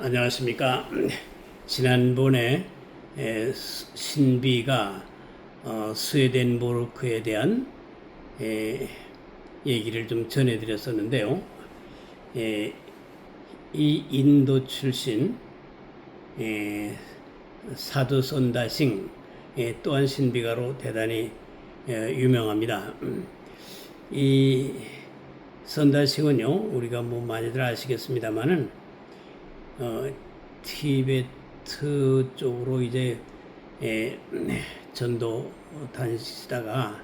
안녕하십니까. 지난번에 신비가 어, 스웨덴보르크에 대한 에, 얘기를 좀 전해드렸었는데요. 에, 이 인도 출신 에, 사두 선다싱 에, 또한 신비가로 대단히 에, 유명합니다. 이 선다싱은요 우리가 뭐 많이들 아시겠습니다만은 어, 티베트 쪽으로 이제 에, 전도 다니시다가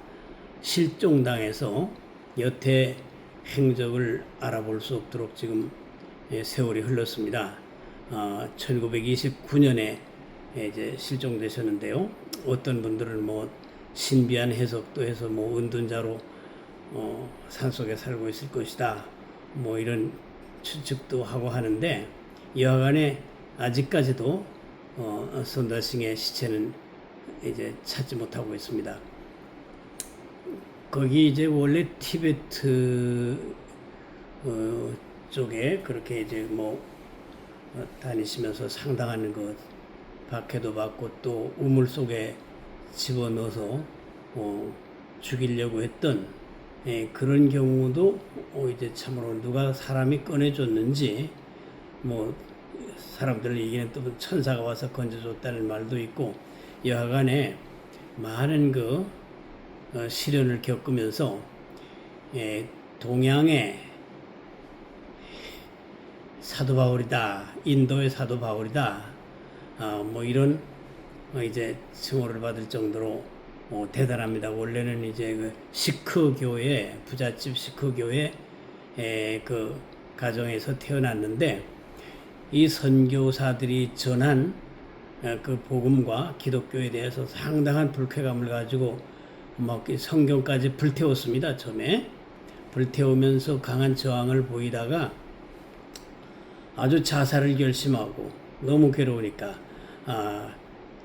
실종당해서 여태 행적을 알아볼 수 없도록 지금 예, 세월이 흘렀습니다. 어, 1929년에 이제 실종되셨는데요. 어떤 분들은 뭐 신비한 해석도 해서 뭐 은둔자로 어, 산속에 살고 있을 것이다. 뭐 이런 추측도 하고 하는데 여하간에 아직까지도 어, 선다싱의 시체는 이제 찾지 못하고 있습니다. 거기 이제 원래 티베트 어, 쪽에 그렇게 이제 뭐 어, 다니시면서 상당한 그 박해도 받고 또 우물 속에 집어넣어서 어, 죽이려고 했던 예, 그런 경우도 어, 이제 참으로 누가 사람이 꺼내줬는지 뭐 사람들 얘기는 또 천사가 와서 건져줬다는 말도 있고 여하간에 많은 그 어, 시련을 겪으면서 예, 동양의 사도 바울이다, 인도의 사도 바울이다, 아, 뭐 이런 어, 이제 칭호를 받을 정도로 어, 대단합니다. 원래는 이제 그 시크 교회 부잣집 시크 교회 에, 그 가정에서 태어났는데 이 선교사들이 전한 어, 그 복음과 기독교에 대해서 상당한 불쾌감을 가지고 막 성경까지 불태웠습니다. 처음에 불태우면서 강한 저항을 보이다가 아주 자살을 결심하고 너무 괴로우니까 아,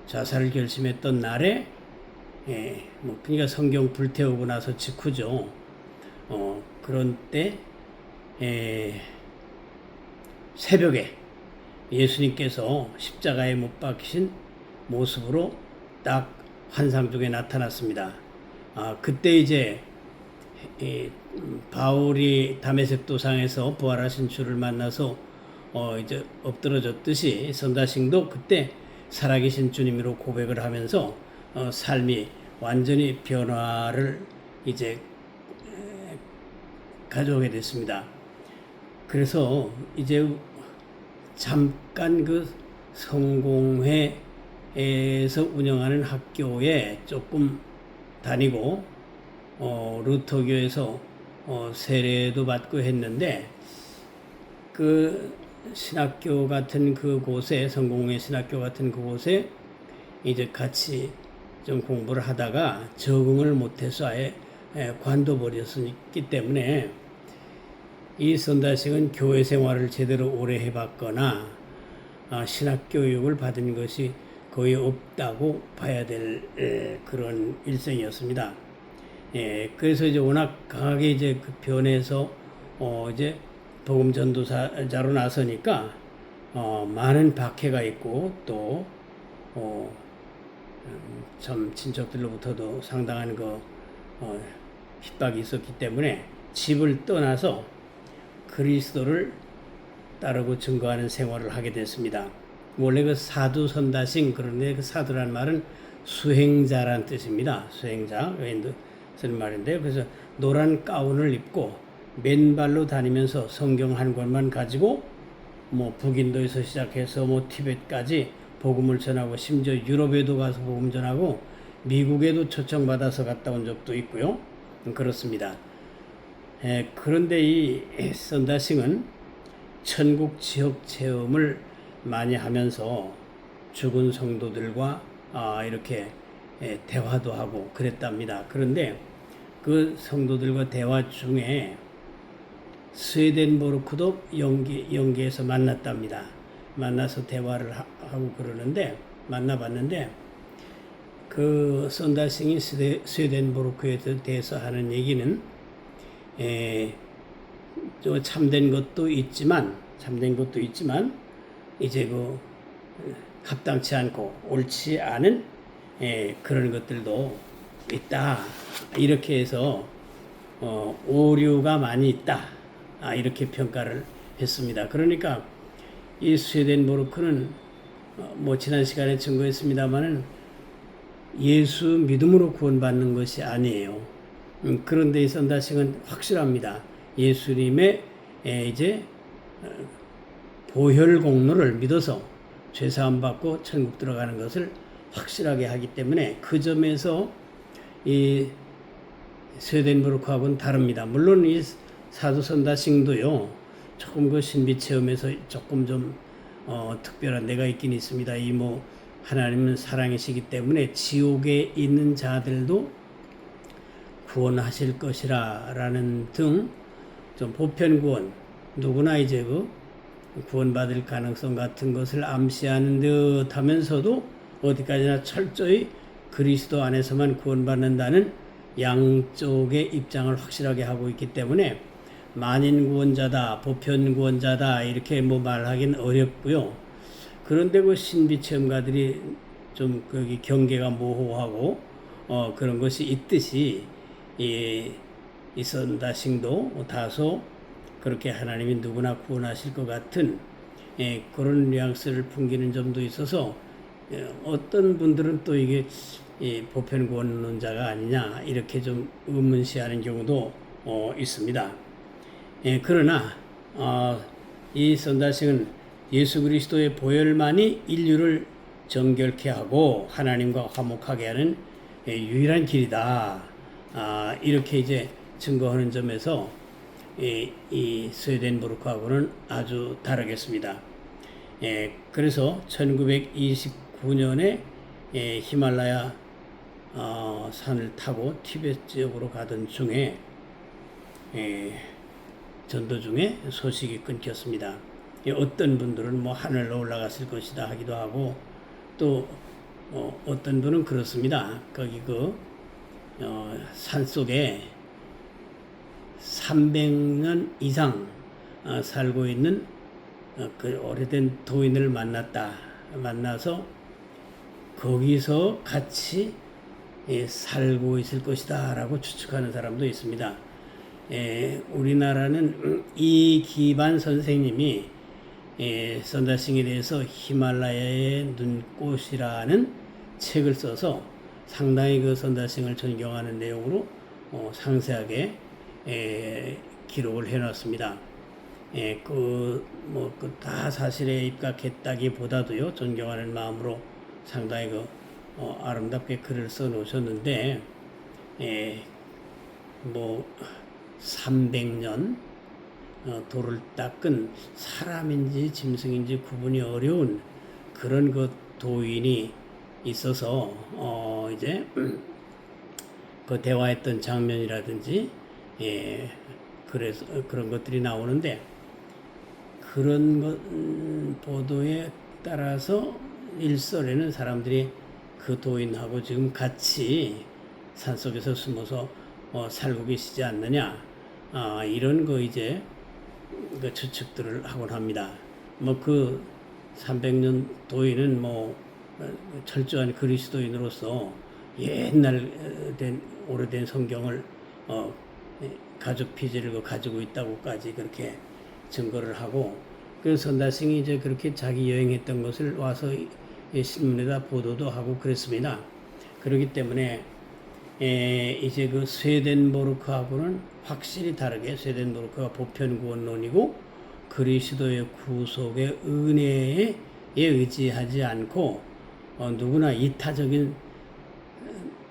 자살을 결심했던 날에 예, 뭐 그러니까 성경 불태우고 나서 직후죠. 어, 그런 때 예, 새벽에 예수님께서 십자가에 못 박히신 모습으로 딱 환상 중에 나타났습니다. 아, 그때 이제 이, 음, 바울이 다메섹 도상에서 부활하신 주를 만나서 어, 이제 엎드러졌듯이 선다싱도 그때 살아계신 주님으로 고백을 하면서 어, 삶이 완전히 변화를 이제 에, 가져오게 됐습니다. 그래서 이제 잠깐 그 성공회에서 운영하는 학교에 조금 다니고 어, 루터교에서 어, 세례도 받고 했는데 그 신학교 같은 그곳에 성공회 신학교 같은 그곳에 이제 같이 좀 공부를 하다가 적응을 못해서 아예 예, 관둬버렸기 때문에 이 선다식은 교회 생활을 제대로 오래 해봤거나 아, 신학 교육을 받은 것이 거의 없다고 봐야 될 에, 그런 일생이었습니다. 예, 그래서 이제 워낙 강하게 이제 그 변해서 어 이제 복음 전도자로 나서니까 어 많은 박해가 있고 또 어, 음, 참 친척들로부터도 상당한 그 어, 핍박이 있었기 때문에 집을 떠나서 그리스도를 따르고 증거하는 생활을 하게 됐습니다. 원래 그 사두 선다싱 그런데 그 사두란 말은 수행자란 뜻입니다. 수행자 왠도 쓰는 말인데 그래서 노란 가운을 입고 맨발로 다니면서 성경 한 권만 가지고 뭐 북인도에서 시작해서 뭐 티벳까지 복음을 전하고 심지어 유럽에도 가서 복음 전하고 미국에도 초청받아서 갔다 온 적도 있고요. 그렇습니다. 에, 그런데 이 선다싱은 천국 지역 체험을 많이 하면서 죽은 성도들과 아, 이렇게 에, 대화도 하고 그랬답니다. 그런데 그 성도들과 대화 중에 스웨덴 보르크도 연기, 연기에서 만났답니다. 만나서 대화를 하, 고 그러는데 만나봤는데 그 선다싱이 스웨- 스웨덴보르크에 대해서 하는 얘기는 에, 좀 참된 것도 있지만 참된 것도 있지만 이제 그 합당치 않고 옳지 않은 예, 그런 것들도 있다. 이렇게 해서 어, 오류가 많이 있다. 아, 이렇게 평가를 했습니다. 그러니까 이 스웨덴보르크는 어, 뭐 지난 시간에 증거했습니다만은 예수 믿음으로 구원받는 것이 아니에요. 음, 그런데 이 선다식은 확실합니다. 예수님의 에, 이제 어, 보혈 공로를 믿어서 죄 사함 받고 천국 들어가는 것을 확실하게 하기 때문에 그 점에서 이 스웨덴부르크하고는 다릅니다. 물론 이 사도 선다싱도요 조금 그 신비 체험에서 조금 좀 어, 특별한 데가 있긴 있습니다. 이 뭐 하나님은 사랑이시기 때문에 지옥에 있는 자들도 구원하실 것이라 라는 등 좀 보편 구원 누구나 이제 그 구원받을 가능성 같은 것을 암시하는 듯 하면서도 어디까지나 철저히 그리스도 안에서만 구원받는다는 양쪽의 입장을 확실하게 하고 있기 때문에 만인 구원자다, 보편 구원자다 이렇게 뭐 말하기는 어렵고요. 그런데 그 신비 체험가들이 좀 거기 경계가 모호하고 어 그런 것이 있듯이 이 이선다싱도 다소 그렇게 하나님이 누구나 구원하실 것 같은 예, 그런 뉘앙스를 풍기는 점도 있어서 예, 어떤 분들은 또 이게 이 보편 구원론자가 아니냐 이렇게 좀 의문시하는 경우도 어, 있습니다. 예, 그러나 어, 이 선다식은 예수 그리스도의 보혈만이 인류를 정결케 하고 하나님과 화목하게 하는 예, 유일한 길이다. 아, 이렇게 이제 증거하는 점에서 이, 이 스웨덴부르크하고는 아주 다르겠습니다. 예, 그래서 1929년에 예, 히말라야 어, 산을 타고 티베트 지역으로 가던 중에 예, 전도 중에 소식이 끊겼습니다. 예, 어떤 분들은 뭐 하늘로 올라갔을 것이다 하기도 하고 또 어, 어떤 분은 그렇습니다. 거기 그 어, 산 속에 300년 이상 어, 살고 있는 어, 그 오래된 도인을 만났다. 만나서 거기서 같이 예, 살고 있을 것이다 라고 추측하는 사람도 있습니다. 예, 우리나라는 이 기반 선생님이 예, 선다싱에 대해서 히말라야의 눈꽃이라는 책을 써서 상당히 그 선다싱을 존경하는 내용으로 어, 상세하게 에, 기록을 해놨습니다. 예, 그, 뭐, 그 다 사실에 입각했다기 보다도요, 존경하는 마음으로 상당히 그, 어, 아름답게 글을 써 놓으셨는데, 예, 뭐, 300년, 어, 돌을 닦은 사람인지 짐승인지 구분이 어려운 그런 그 도인이 있어서, 어, 이제, 그 대화했던 장면이라든지, 예, 그래서 그런 것들이 나오는데 그런 것 음, 보도에 따라서 일설에는 사람들이 그 도인하고 지금 같이 산속에서 숨어서 어, 살고 계시지 않느냐 아, 이런 거 이제 그 추측들을 하곤 합니다. 뭐 그 300년 도인은 뭐 어, 철저한 그리스도인으로서 옛날 된 오래된 성경을 어, 가족 피지를 가지고 있다고까지 그렇게 증거를 하고 그 선다싱이 이제 그렇게 자기 여행했던 것을 와서 신문에다 보도도 하고 그랬습니다. 그렇기 때문에 에, 이제 그 스웨덴보르크하고는 확실히 다르게 스웨덴보르크가 보편구원론이고 그리스도의 구속의 은혜에 의지하지 않고 어, 누구나 이타적인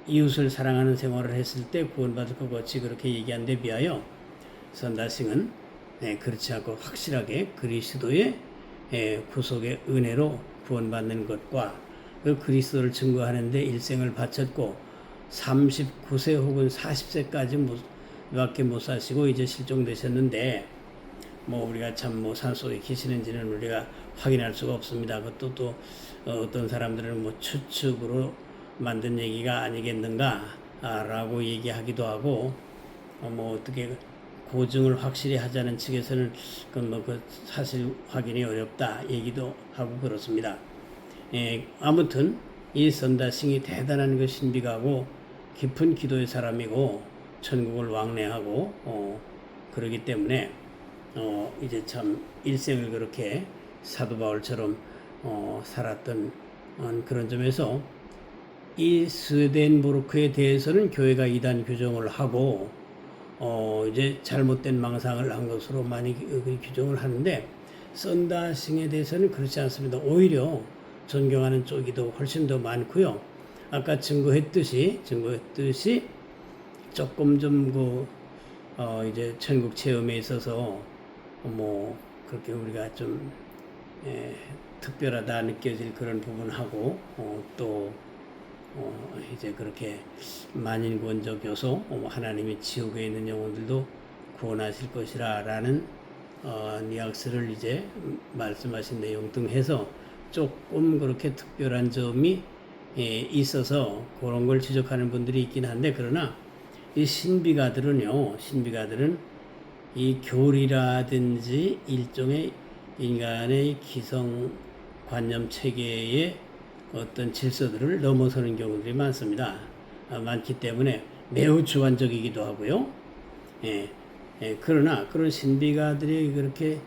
이웃을 사랑하는 생활을 했을 때 구원받을 것 같이 그렇게 얘기한 데 비하여 선다싱은 네, 그렇지 않고 확실하게 그리스도의 예, 구속의 은혜로 구원받는 것과 그 그리스도를 증거하는데 일생을 바쳤고 39세 혹은 40세까지 못, 밖에 못 사시고 이제 실종되셨는데 뭐 우리가 참 뭐 산속에 계시는지는 우리가 확인할 수가 없습니다. 그것도 또 어, 어떤 사람들은 뭐 추측으로 만든 얘기가 아니겠는가 라고 얘기하기도 하고 어, 뭐 어떻게 고증을 확실히 하자는 측에서는 그뭐그 사실 확인이 어렵다 얘기도 하고 그렇습니다. 예, 아무튼 이 선다싱이 대단한 그 신비가고 깊은 기도의 사람이고 천국을 왕래하고 어, 그러기 때문에 어, 이제 참 일생을 그렇게 사도 바울처럼 어, 살았던 어, 그런 점에서 이 스웨덴부르크에 대해서는 교회가 이단 규정을 하고 어 이제 잘못된 망상을 한 것으로 많이 그 규정을 하는데 썬다싱에 대해서는 그렇지 않습니다. 오히려 존경하는 쪽이 더 훨씬 더 많고요. 아까 증거했듯이 증거했듯이 조금 좀그 어 이제 천국 체험에 있어서 뭐 그렇게 우리가 좀 예, 특별하다 느껴질 그런 부분하고 어, 또 어, 이제 그렇게 만인구원적 요소 어, 하나님이 지옥에 있는 영혼들도 구원하실 것이라라는 어, 뉘앙스를 이제 말씀하신 내용 등 해서 조금 그렇게 특별한 점이 예, 있어서 그런 걸 지적하는 분들이 있긴 한데 그러나 이 신비가들은요 신비가들은 이 교리라든지 일종의 인간의 기성 관념 체계의 어떤 질서들을 넘어서는 경우들이 많습니다. 아, 많기 때문에 매우 주관적이기도 하고요. 예, 예, 그러나 그런 신비가들이 그렇게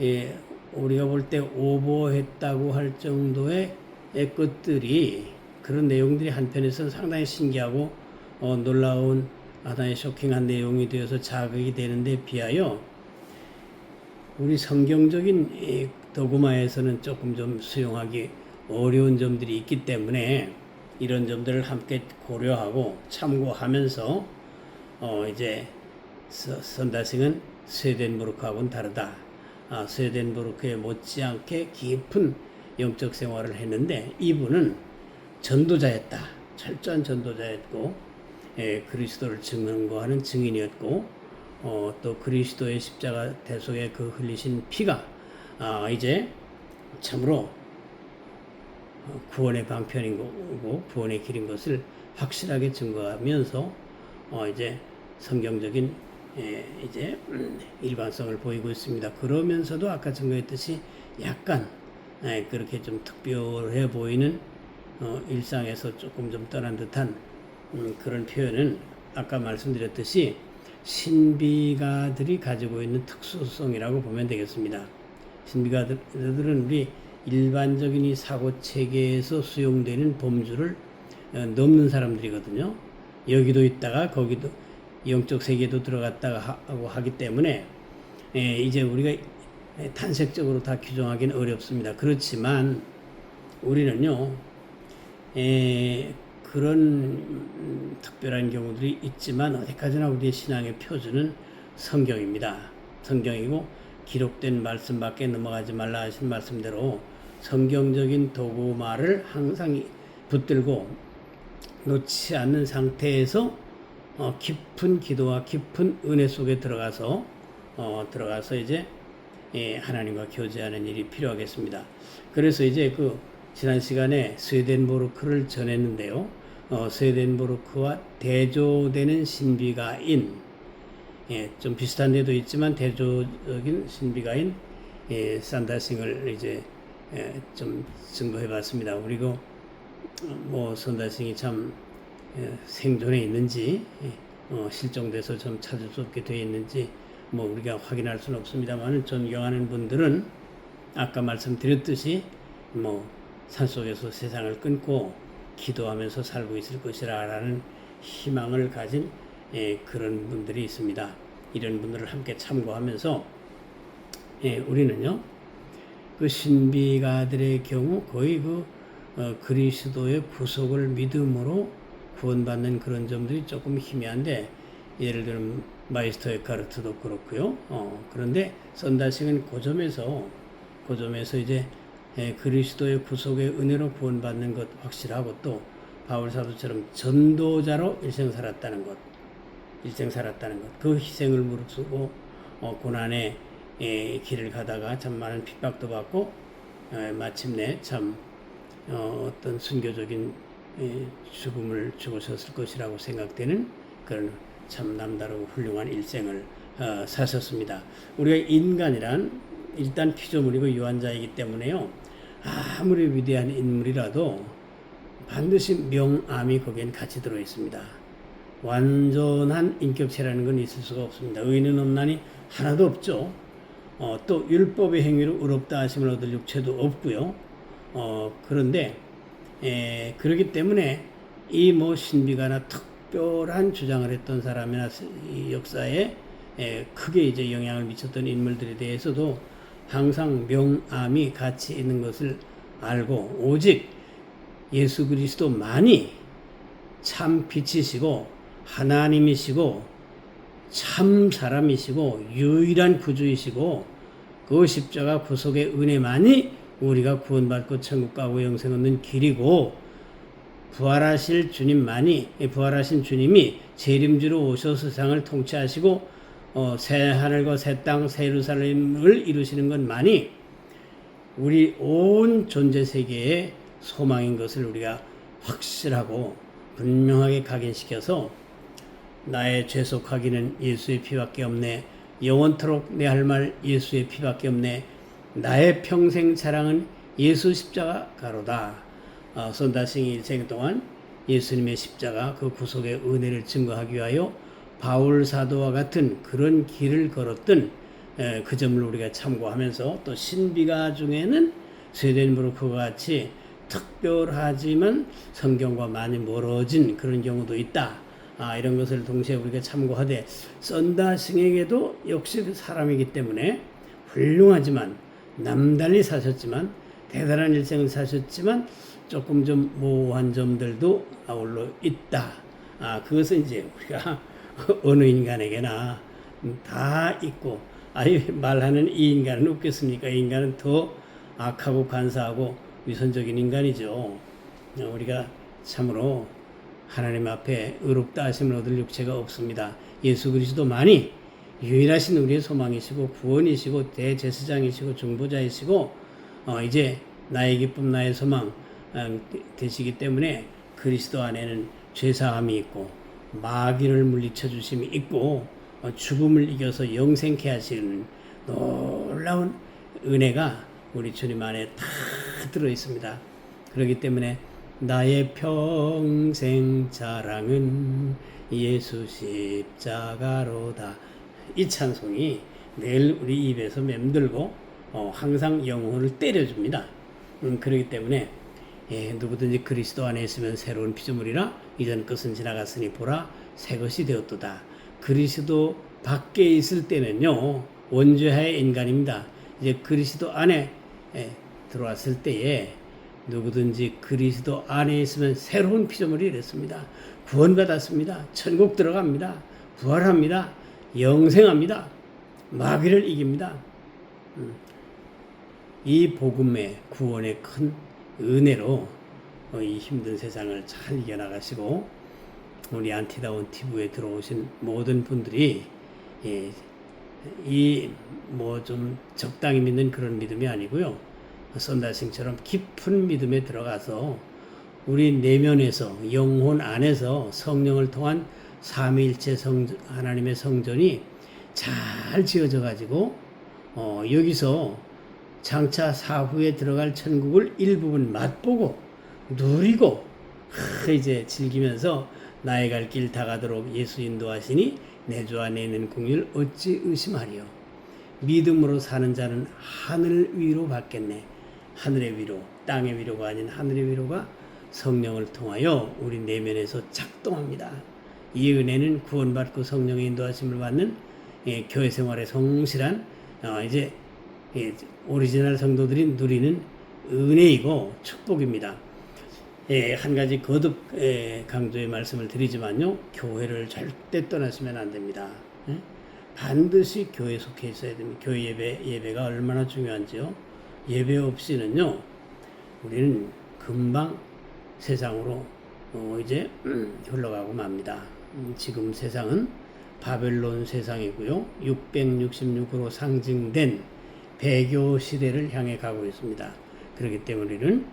예, 우리가 볼 때 오버했다고 할 정도의 의 것들이 그런 내용들이 한편에서는 상당히 신기하고 어, 놀라운 하나의 쇼킹한 내용이 되어서 자극이 되는데 비하여 우리 성경적인 이 도구마에서는 조금 좀 수용하기 어려운 점들이 있기 때문에 이런 점들을 함께 고려하고 참고하면서 어 이제 서- 선다싱은 스웨덴부르크하고는 다르다. 아, 스웨덴부르크에 못지않게 깊은 영적 생활을 했는데 이분은 전도자였다. 철저한 전도자였고 예, 그리스도를 증거하는 증인이었고 어, 또 그리스도의 십자가 대속에 그 흘리신 피가 아, 이제 참으로 어, 구원의 방편인 거고 구원의 길인 것을 확실하게 증거하면서 어 이제 성경적인 예, 이제 음, 일관성을 보이고 있습니다. 그러면서도 아까 증거했듯이 약간 예, 그렇게 좀 특별해 보이는 어, 일상에서 조금 좀 떠난 듯한 음, 그런 표현은 아까 말씀드렸듯이 신비가들이 가지고 있는 특수성이라고 보면 되겠습니다. 신비가들은 우리 일반적인 이 사고 체계에서 수용되는 범주를 어, 넘는 사람들이거든요. 여기도 있다가 거기도 영적 세계도 들어갔다가 하- 하고 하기 때문에 예, 이제 우리가 탄색적으로 다 규정하기는 어렵습니다. 그렇지만 우리는요, 에, 그런 음, 특별한 경우들이 있지만 어디까지나 우리의 신앙의 표준은 성경입니다. 성경이고 기록된 말씀밖에 넘어가지 말라 하신 말씀대로 성경적인 도구말을 항상 이- 붙들고 놓지 않는 상태에서 어, 깊은 기도와 깊은 은혜 속에 들어가서 어, 들어가서 이제 예, 하나님과 교제하는 일이 필요하겠습니다. 그래서 이제 그 지난 시간에 스웨덴보르크를 전했는데요. 어, 스웨덴보르크와 대조되는 신비가인 예, 좀 비슷한 데도 있지만 대조적인 신비가인 예, 산다싱을 이제 예, 좀 증거해 봤습니다. 그리고 어, 뭐 선다싱이 참 예, 생존해 있는지 예, 어, 실종돼서 좀 찾을 수 없게 되어 있는지 뭐 우리가 확인할 수는 없습니다만 존경하는 분들은 아까 말씀드렸듯이 뭐 산속에서 세상을 끊고 기도하면서 살고 있을 것이라라는 희망을 가진 예, 그런 분들이 있습니다. 이런 분들을 함께 참고하면서 예, 우리는요 그 신비가들의 경우 거의 그 어, 그리스도의 구속을 믿음으로 구원받는 그런 점들이 조금 희미한데 예를 들면 마이스터 에카르트도 그렇고요. 어, 그런데 썬다싱은 그 점에서 그 점에서 이제 예, 그리스도의 구속의 은혜로 구원받는 것 확실하고 또 바울 사도처럼 전도자로 일생 살았다는 것, 일생 살았다는 것, 그 희생을 무릅쓰고 어, 고난의 예, 길을 가다가 참 많은 핍박도 받고 예, 마침내 참 어, 어떤 순교적인 예, 죽음을 죽으셨을 것이라고 생각되는 그런 참 남다르고 훌륭한 일생을 어, 사셨습니다. 우리가 인간이란 일단 피조물이고 유한자이기 때문에요. 아무리 위대한 인물이라도 반드시 명암이 거기엔 같이 들어 있습니다. 완전한 인격체라는 건 있을 수가 없습니다. 의인은 없나니 하나도 없죠. 어, 또 율법의 행위로 의롭다 하심을 얻을 육체도 없고요. 어, 그런데 에, 그렇기 때문에 이 뭐 신비가나 특별한 주장을 했던 사람이나 이 역사에 에, 크게 이제 영향을 미쳤던 인물들에 대해서도 항상 명암이 같이 있는 것을 알고 오직 예수 그리스도만이 참 빛이시고 하나님이시고 참 사람이시고 유일한 구주이시고 그 십자가 구속의 은혜만이 우리가 구원받고 천국 가고 영생 얻는 길이고 부활하실 주님만이 부활하신 주님이 재림주로 오셔서 세상을 통치하시고 어, 새 하늘과 새 땅, 새 예루살렘을 이루시는 것만이 우리 온 존재 세계의 소망인 것을 우리가 확실하고 분명하게 각인시켜서 나의 죄 속하기는 예수의 피밖에 없네. 영원토록 내 할 말 예수의 피밖에 없네. 나의 평생 자랑은 예수 십자가 가로다. 어, 손다싱이 일생 동안 예수님의 십자가 그 구속의 은혜를 증거하기 위하여 바울 사도와 같은 그런 길을 걸었던 에, 그 점을 우리가 참고하면서 또 신비가 중에는 스웨덴브루크와 같이 특별하지만 성경과 많이 멀어진 그런 경우도 있다. 아, 이런 것을 동시에 우리가 참고하되 썬다싱에게도 역시 그 사람이기 때문에 훌륭하지만 남달리 사셨지만 대단한 일생을 사셨지만 조금 좀 모호한 점들도 아울러 있다. 아, 그것은 이제 우리가 어느 인간에게나 다 있고 아예 말하는 이 인간은 없겠습니까? 이 인간은 더 악하고 간사하고 위선적인 인간이죠. 우리가 참으로 하나님 앞에 의롭다 하심을 얻을 육체가 없습니다. 예수 그리스도만이 유일하신 우리의 소망이시고 구원이시고 대제사장이시고 중보자이시고 어, 이제 나의 기쁨 나의 소망 어, 되시기 때문에 그리스도 안에는 죄사함이 있고 마귀를 물리쳐 주심이 있고 어, 죽음을 이겨서 영생케 하시는 놀라운 은혜가 우리 주님 안에 다 들어 있습니다. 그렇기 때문에 나의 평생 자랑은 예수 십자가로다. 이 찬송이 늘 우리 입에서 맴들고 어, 항상 영혼을 때려줍니다. 음, 그렇기 때문에 예, 누구든지 그리스도 안에 있으면 새로운 피조물이라 이전 것은 지나갔으니 보라 새 것이 되었도다. 그리스도 밖에 있을 때는요 원죄하의 인간입니다. 이제 그리스도 안에 예, 들어왔을 때에 누구든지 그리스도 안에 있으면 새로운 피조물이 됐습니다. 구원받았습니다. 천국 들어갑니다. 부활합니다. 영생합니다. 마귀를 이깁니다. 음. 이 복음의 구원의 큰 은혜로 어, 이 힘든 세상을 잘 이겨나가시고 우리 안티다운 TV에 들어오신 모든 분들이 예, 이뭐 좀 적당히 믿는 그런 믿음이 아니고요. 썬다싱처럼 깊은 믿음에 들어가서 우리 내면에서 영혼 안에서 성령을 통한 삼위일체 성 하나님의 성전이 잘 지어져 가지고 어, 여기서 장차 사후에 들어갈 천국을 일부분 맛보고 누리고 하, 이제 즐기면서 나의 갈 길 다가도록 예수 인도하시니 내 주 안에 있는 궁율 어찌 의심하리요 믿음으로 사는 자는 하늘 위로 받겠네 하늘의 위로 땅의 위로가 아닌 하늘의 위로가 성령을 통하여 우리 내면에서 작동합니다. 이 은혜는 구원받고 성령의 인도하심을 받는 예, 교회 생활의 성실한 어, 이제 예, 오리지널 성도들이 누리는 은혜이고 축복입니다. 예, 한 가지 거듭 예, 강조의 말씀을 드리지만요, 교회를 절대 떠나시면 안 됩니다. 예? 반드시 교회 속해 있어야 됩니다. 교회 예배 예배가 얼마나 중요한지요. 예배 없이는요, 우리는 금방 세상으로 어, 이제 음, 흘러가고 맙니다. 음, 지금 세상은 바벨론 세상이고요. 666으로 상징된 배교 시대를 향해 가고 있습니다. 그렇기 때문에 우리는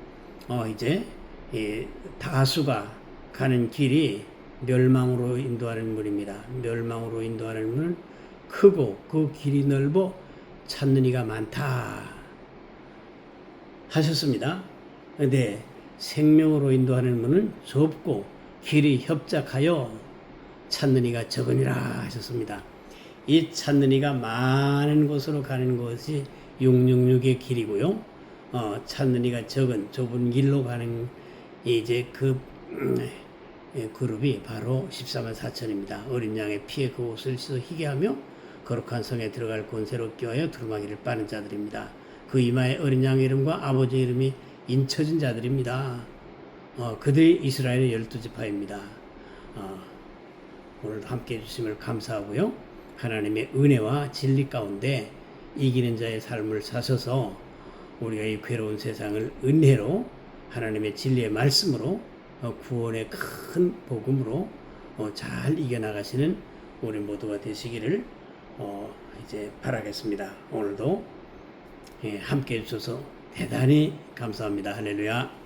어, 이제 이 다수가 가는 길이 멸망으로 인도하는 문입니다. 멸망으로 인도하는 문은 크고 그 길이 넓어 찾는 이가 많다 하셨습니다. 근데 생명으로 인도하는 문은 좁고 길이 협착하여 찾는 이가 적으니라 하셨습니다. 이 찾는 이가 많은 곳으로 가는 것이 666의 길이고요. 어, 찾는 이가 적은 좁은 길로 가는 이제 그 음, 예, 그룹이 바로 14만 4천입니다. 어린 양의 피에 그 옷을 씻어 희게 하며 거룩한 성에 들어갈 권세로 껴하여 두루마기를 빠는 자들입니다. 그 이마에 어린 양의 이름과 아버지 이름이 인쳐진 자들입니다. 어, 그들이 이스라엘의 열두 지파입니다. 어, 오늘 함께 해주심을 감사하고요. 하나님의 은혜와 진리 가운데 이기는 자의 삶을 사셔서 우리가 이 괴로운 세상을 은혜로 하나님의 진리의 말씀으로 어, 구원의 큰 복음으로 어, 잘 이겨나가시는 우리 모두가 되시기를 어, 이제 바라겠습니다. 오늘도 예, 함께 해주셔서 대단히 감사합니다. 할렐루야.